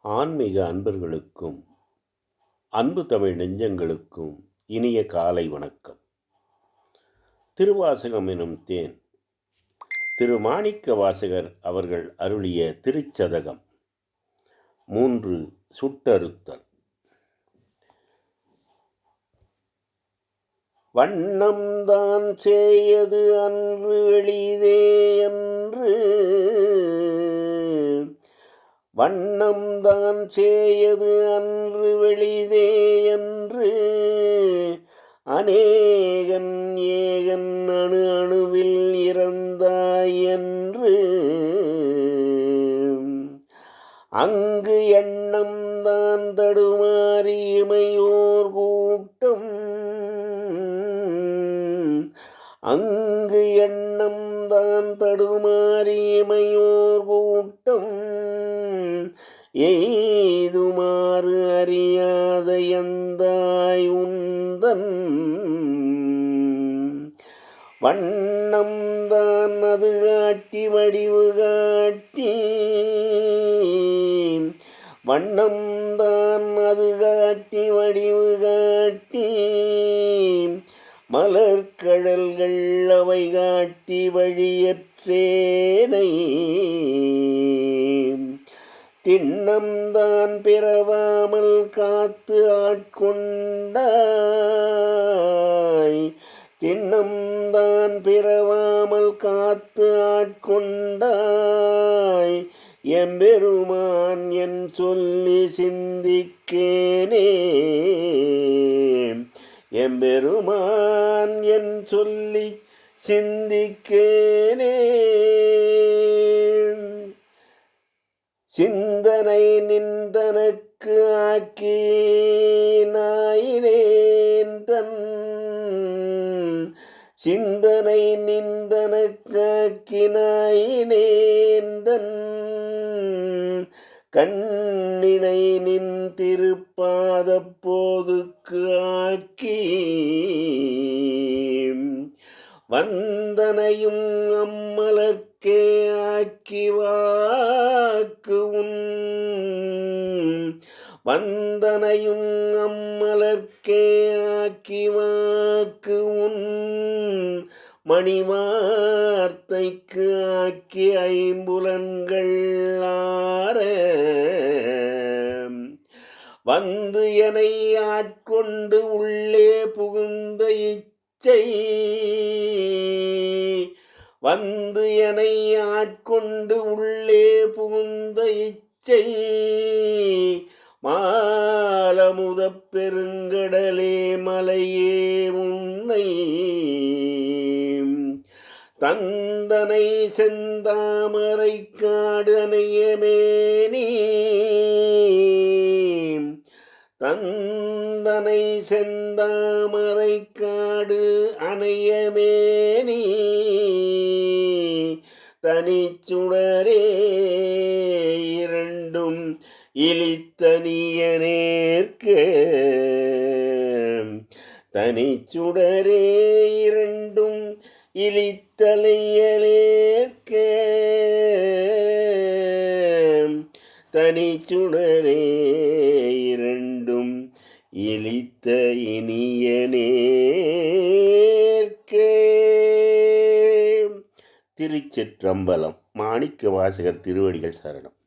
ஆன்மீக அன்பர்களுக்கும் அன்பு தமிழ் நெஞ்சங்களுக்கும் இனிய காலை வணக்கம். திருவாசகம் எனும் தேன் திரு மாணிக்க வாசகர் அவர்கள் அருளிய திருச்சதகம். மூன்று சுட்டறுத்தல். வண்ணம்தான் செய்யது அன்று வெளிதே என்று வண்ணம்தான் சேயது அன்று வெளிதே என்று. அநேகன் ஏகன் அணு அணுவில் இறந்தாய் என்று. அங்கு எண்ணம் தான் தடுமாறி இமையோர் கூட்டம். அங்கு எண்ணம் தான் தடுமாறி இமையோர் கூட்டம். எய்துமாறு அறியாத எந்தாய் உந்தன்? வண்ணம் தான் அது காட்டி வடிவு காட்டி. வண்ணம் தான் அது காட்டி வடிவு காட்டி. மலர்கடல்கள் அவை காட்டி வழியற்றேனை. திண்ணம்தான் பிறவாமல் காத்து ஆட்கொண்டாய். திண்ணம்தான் பிறவாமல் காத்து ஆட்கொண்டாய். எம்பெருமான் என் சொல்லி சிந்திக்கேனே. எம்பெருமான் என் சொல்லி சிந்திக்கேனே. சிந்தனை நிந்தனக்கு ஆக்கி நாயினேன் தன். சிந்தனை நிந்தனக்கு ஆக்கி கண்ணினை நின் திருப்பாத போதுக்கு ஆக்கி வந்தனையும் அம்மலர்க்கே ஆக்கி வாக்கு உன். வந்தனையும் அம்மலர்க்கே ஆக்கி வாக்கு உன். மணிவார்த்தைக்கு ஆக்கி ஐம்புலன்கள் ஆற. வந்து என்னை ஆட்கொண்டு உள்ளே புகுந்த இச்சை வந்து என்னை ஆட்கொண்டு உள்ளே புகுந்த இச்சை. மாலமுத பெருங்கடலே மலையே உன்னை. தந்தனை செந்தாமரை காடு அணையமேனி தந்தனை செந்தாமரை காடு அணையமேனி தனிச்சுடரே இரண்டும் இழித்தனியனேற்க. தனிச்சுடரே இரண்டும் இழித்தலையலேற்க. தனிச்சுடரே இரண்டும் இழித்த இனியனேற்கே திருச்சிற்றம்பலம் மாணிக்க வாசகர் திருவடிகள் சரணம்.